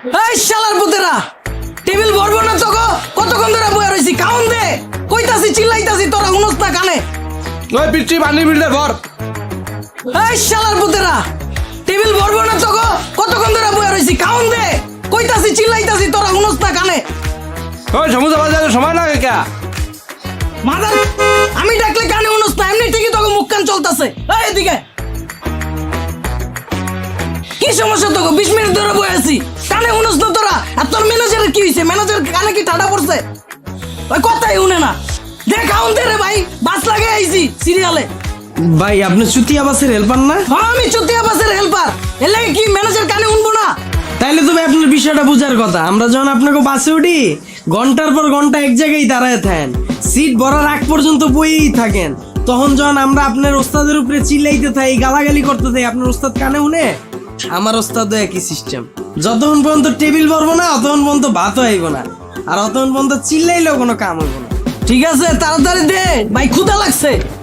এই শালার পুতেরা টেবিল ভরবো না তোকে কতক্ষণ ধরে বয়ে রইছি কাউন দে কইতাছি চিল্লাইতাছি তোরা হুনস না কানে। ওই পিচ্ছি পানি বিলতে ভর এই শালার পুতেরা টেবিল ভরবো না তোকে কতক্ষণ ধরে বয়ে রইছি কাউন দে কইতাছি চিল্লাইতাছি তোরা হুনস না কানে। ওই সমুদ্র বাজারে সময় লাগে কে? মাদার আমি ডাকলে কানে হুনস না এমনি ঠিকই তোকে মুখ কান চলতাছে। এই এদিকে। কি সমস্যা তোকে বিশ মিনিট ধরে বয়ে আছি। কানে হুনস না তোরা। আর তোর ম্যানেজারের কি হয়েছে ম্যানেজার কানে কি ঠাডা পড়ছে? ওই কথাই শুনে না। দেখ কাউন দে রে ভাই বাস লাগে আইছি সিরিয়ালে ভাই আপনি চুতিয়া বাসের হেল্পার না? হ্যাঁ আমি চুতিয়া বাসের হেল্পার এর লাগে কি ম্যানেজার কানে শুনব না? তাইলে তো ভাই আপনার বিষয়টা বুঝার কথা। আমরা যখন আপনাকে বাসে উঠি ঘণ্টার পর ঘণ্টা এক জায়গায় দাঁড়ায় থাকেন। সিট ভরার আগ পর্যন্ত বইয়েই থাকেন। তখন যখন আমরা আপনার ওস্তাদের উপরে চিল্লাইতে থাই গালাগালি করতে থাকি আপনার ওস্তাদ কানে শুনে আমার ওস্তাদও একই সিস্টেম যতক্ষণ পর্যন্ত টেবিল ভরবো না, অতক্ষণ পর্যন্ত ভাতও আইব না। আর অতক্ষণ পর্যন্ত চিল্লাইলেও কোনো কাম হইব না। ঠিক আছে? তাড়াতাড়ি দে! ভাই ক্ষুদা লাগছে।